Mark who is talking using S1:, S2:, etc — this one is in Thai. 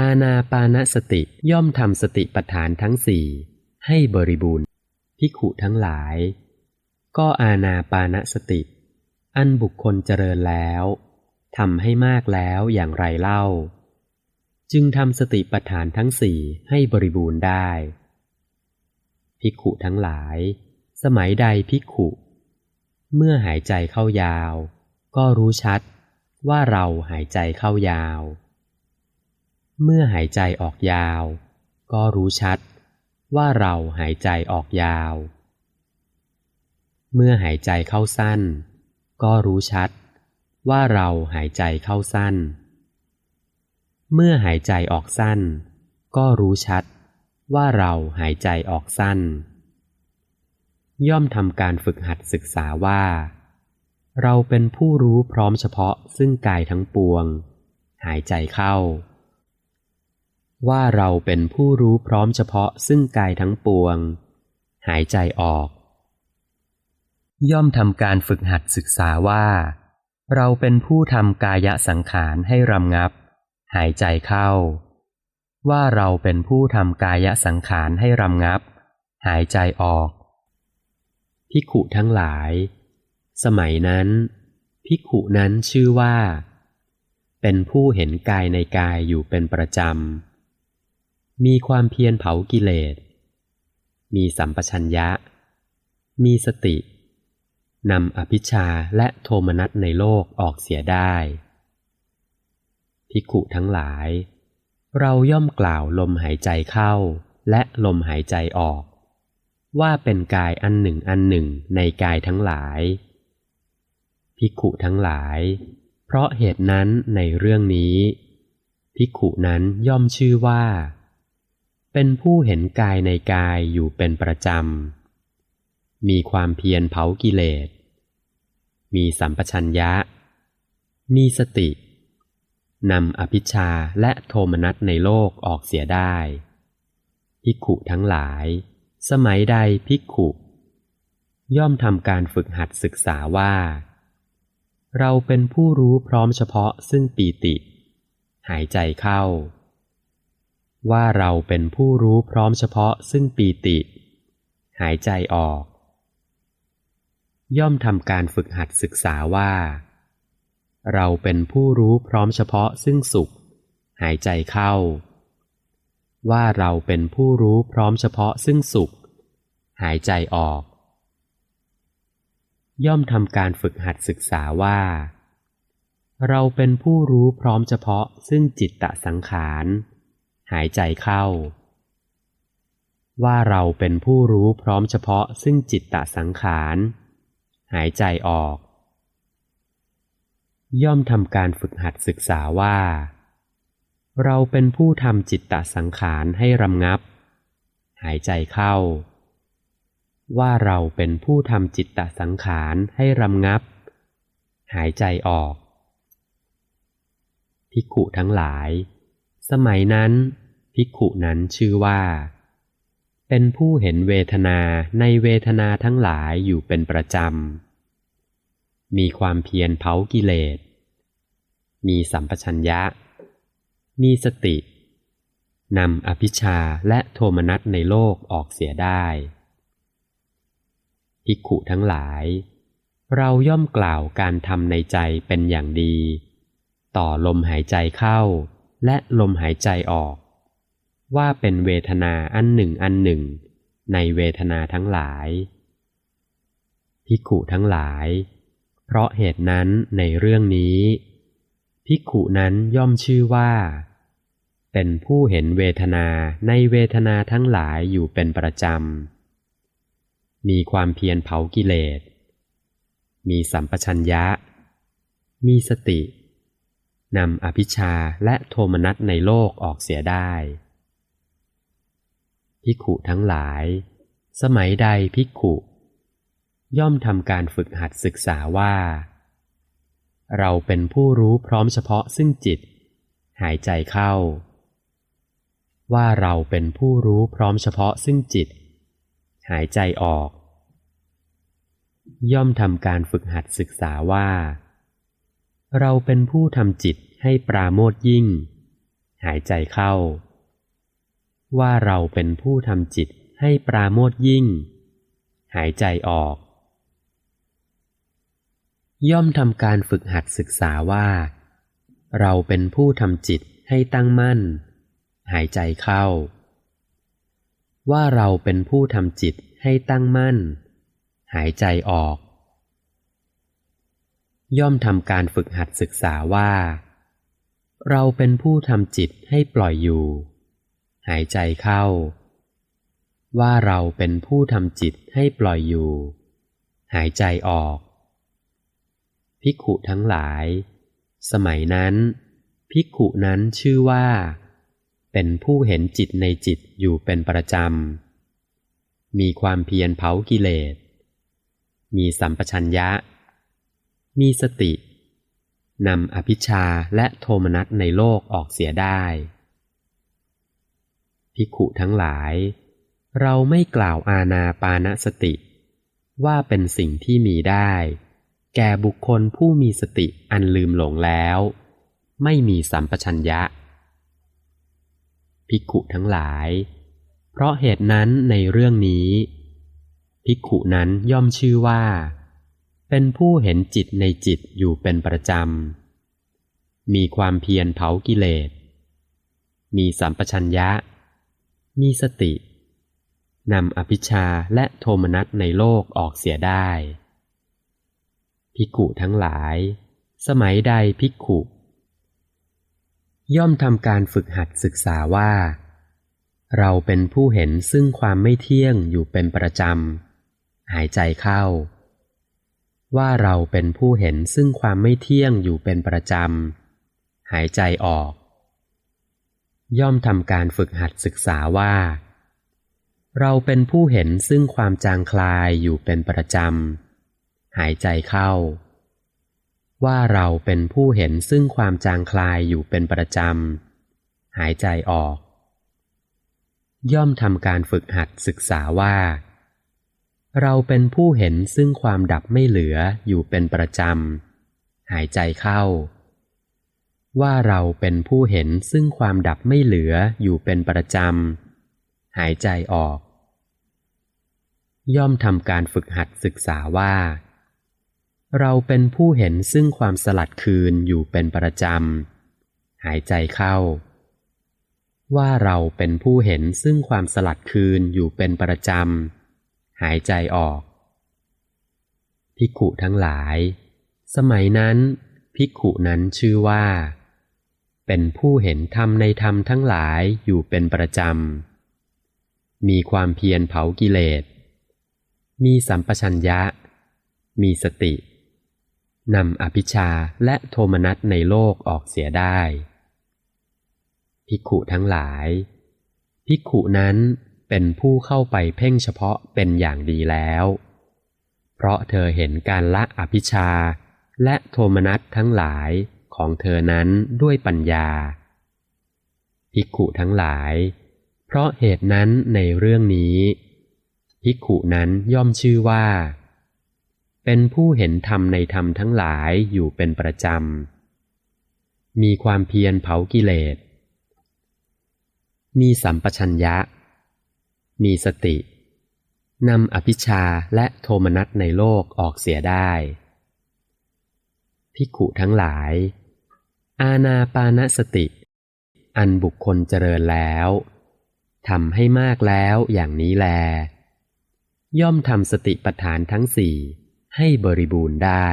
S1: อาณาปานสติย่อมทำสติปัฏฐานทั้งสี่ให้บริบูรณ์พิขุทั้งหลาย ก็อาณาปานสติ อันบุคคลเจริญแล้วทำให้มากแล้วอย่างไรเล่า จึงทำสติปัฏฐานทั้งสี่ให้บริบูรณ์ได้พิขุทั้งหลาย สมัยใดพิขุ เมื่อหายใจเข้ายาว ก็รู้ชัดว่าเราหายใจเข้ายาว เมื่อหายใจออกยาว ก็รู้ชัดว่าเราหายใจออกยาว เมื่อหายใจเข้าสั้น ก็รู้ชัดว่าเราหายใจเข้าสั้น เมื่อหายใจออกสั้น ก็รู้ชัดว่าเราหายใจออกสั้น ย่อมทำการฝึกหัดศึกษาว่า เราเป็นผู้รู้พร้อมเฉพาะซึ่งกายทั้งปวง หายใจเข้า ว่าเราเป็นผู้รู้พร้อมเฉพาะซึ่งกายทั้งปวง หายใจออก ย่อมทำการฝึกหัดศึกษาว่า เราเป็นผู้ทำกายสังขารให้รำงับ หายใจเข้า ว่าเราเป็นผู้ทำกายสังขารให้รำงับ หายใจออกพิขุทั้งหลาย สมัยนั้นพิขุนั้นชื่อว่า เป็นผู้เห็นกายในกายอยู่เป็นประจำ มีความเพียรเผากิเลส มีสัมปชัญญะ มีสติ นำอภิชาและโทมนัสในโลกออกเสียได้พิขุทั้งหลาย เราย่อมกล่าวลมหายใจเข้าและลมหายใจออก ว่าเป็นกายอันหนึ่งอันหนึ่งในกายทั้งหลายพิขุทั้งหลาย เพราะเหตุนั้นในเรื่องนี้พิขุนั้นย่อมชื่อว่า เป็นผู้เห็นกายในกายอยู่เป็นประจำ มีความเพียรเผากิเลส มีสัมปชัญญะ มีสติ นำอภิชาและโทมนัสในโลกออกเสียได้พิกขุทั้งหลาย สมัยใดพิกขุ ย่อมทำการฝึกหัดศึกษาว่า เราเป็นผู้รู้พร้อมเฉพาะซึ่งปีติ หายใจเข้า ว่าเราเป็นผู้รู้พร้อมเฉพาะซึ่งปีติ หายใจออก ย่อมทำการฝึกหัดศึกษาว่า เราเป็นผู้รู้พร้อมเฉพาะซึ่งสุข หายใจเข้า ว่าเราเป็นผู้รู้พร้อมเฉพาะซึ่งสุข หายใจออก ย่อมทำการฝึกหัดศึกษาว่า เราเป็นผู้รู้พร้อมเฉพาะซึ่งจิตตสังขาร หายใจเข้า ว่าเราเป็นผู้รู้พร้อมเฉพาะซึ่งจิตตสังขาร หายใจออก ย่อมทำการฝึกหัดศึกษาว่า เราเป็นผู้ทำจิตตสังขารให้รำงับ หายใจเข้า ว่าเราเป็นผู้ทำจิตตสังขารให้รำงับ หายใจออกภิกขุทั้งหลาย สมัยนั้น ภิกขุนั้นชื่อว่า เป็นผู้เห็นเวทนาในเวทนาทั้งหลายอยู่เป็นประจำ มีความเพียรเผากิเลส มีสัมปชัญญะ มีสตินำอภิชาและโทมนัสในโลกออกเสียได้ภิกขุทั้งหลาย เราย่อมกล่าวการทำในใจเป็นอย่างดี ต่อลมหายใจเข้า และลมหายใจออก ว่าเป็นเวทนาอันหนึ่งอันหนึ่ง ในเวทนาทั้งหลายภิกขุทั้งหลาย เพราะเหตุนั้นในเรื่องนี้ภิกขุนั้นย่อมชื่อว่า เป็นผู้เห็นเวทนาในเวทนาทั้งหลายอยู่เป็นประจำ มีความเพียรเผากิเลส มีสัมปชัญญะ มีสติ นำอภิชาและโทมนัสในโลกออกเสียได้ภิกขุทั้งหลาย สมัยใดภิกขุ ย่อมทำการฝึกหัดศึกษาว่า เราเป็นผู้รู้พร้อมเฉพาะซึ่งจิต หายใจเข้า ว่าเราเป็นผู้รู้พร้อมเฉพาะซึ่งจิต หายใจออก ย่อมทำการฝึกหัดศึกษาว่า เราเป็นผู้ทำจิต ให้ปราโมทยิ่ง หายใจเข้า ว่าเราเป็นผู้ทำจิตให้ปราโมทยิ่ง หายใจออก ย่อมทำการฝึกหัดศึกษาว่า เราเป็นผู้ทำจิตให้ตั้งมั่น หายใจเข้า ว่าเราเป็นผู้ทำจิตให้ตั้งมั่น หายใจออก ย่อมทำการฝึกหัดศึกษาว่า เราเป็นผู้ทำจิตให้ปล่อยอยู่ หายใจเข้า ว่าเราเป็นผู้ทำจิตให้ปล่อยอยู่ หายใจออก ภิกขุทั้งหลาย สมัยนั้น ภิกขุนั้นชื่อว่า เป็นผู้เห็นจิตในจิตอยู่เป็นประจำ มีความเพียรเผากิเลส มีสัมปชัญญะ มีสติ นำอภิชาและโทมนัสในโลกออกเสียได้ภิกขุทั้งหลาย เราไม่กล่าวอาณาปานสติ ว่าเป็นสิ่งที่มีได้ แก่บุคคลผู้มีสติอันลืมหลงแล้ว ไม่มีสัมปชัญญะภิกขุทั้งหลาย เพราะเหตุนั้นในเรื่องนี้ภิกขุนั้นย่อมชื่อว่า เป็นผู้เห็นจิตในจิตอยู่เป็นประจำ มีความเพียรเผากิเลส มีสัมปชัญญะ มีสติ นำอภิชาและโทมนัสในโลกออกเสียได้ภิกุทั้งหลาย สมัยใดภิกุ ย่อมทำการฝึกหัดศึกษาว่า เราเป็นผู้เห็นซึ่งความไม่เที่ยงอยู่เป็นประจำ หายใจเข้า ว่าเราเป็นผู้เห็นซึ่งความไม่เที่ยงอยู่เป็นประจำ หายใจออก ย่อมทำการฝึกหัดศึกษาว่า เราเป็นผู้เห็นซึ่งความจางคลายอยู่เป็นประจำ หายใจเข้า ว่าเราเป็นผู้เห็นซึ่งความจางคลายอยู่เป็นประจำ หายใจออก ย่อมทำการฝึกหัดศึกษาว่า เราเป็นผู้เห็นซึ่งความดับไม่เหลืออยู่เป็นประจำ หายใจเข้า ว่าเราเป็นผู้เห็นซึ่งความดับไม่เหลืออยู่เป็นประจำ หายใจออก ย่อมทำการฝึกหัดศึกษาว่า เราเป็นผู้เห็นซึ่งความสลัดคืนอยู่เป็นประจำ หายใจเข้า ว่าเราเป็นผู้เห็นซึ่งความสลัดคืนอยู่เป็นประจำ หายใจออก ภิกขุทั้งหลาย สมัยนั้นภิกขุนั้นชื่อว่า เป็นผู้เห็นธรรมในธรรมทั้งหลายอยู่เป็นประจำ มีความเพียรเผากิเลส มีสัมปชัญญะ มีสติ นำอภิชาและโทมนัสในโลกออกเสียได้ ภิกขุทั้งหลาย ภิกขุนั้น เป็นผู้เข้าไปเพ่งเฉพาะเป็นอย่างดีแล้ว เพราะเธอเห็นการละอภิชาและโทมนัสทั้งหลายของเธอนั้นด้วยปัญญา ภิกขุทั้งหลาย เพราะเหตุนั้นในเรื่องนี้ ภิกขุนั้นย่อมชื่อว่า เป็นผู้เห็นธรรมในธรรมทั้งหลายอยู่เป็นประจำ มีความเพียรเผากิเลส มีสัมปชัญญะ มีสตินำอภิชาและโทมนัสในโลกออกเสียได้ภิกขุทั้งหลาย อาณาปานสติ อันบุคคลเจริญแล้วทำให้มากแล้วอย่างนี้แล ย่อมทำสติปัฏฐานทั้งสี่ให้บริบูรณ์ได้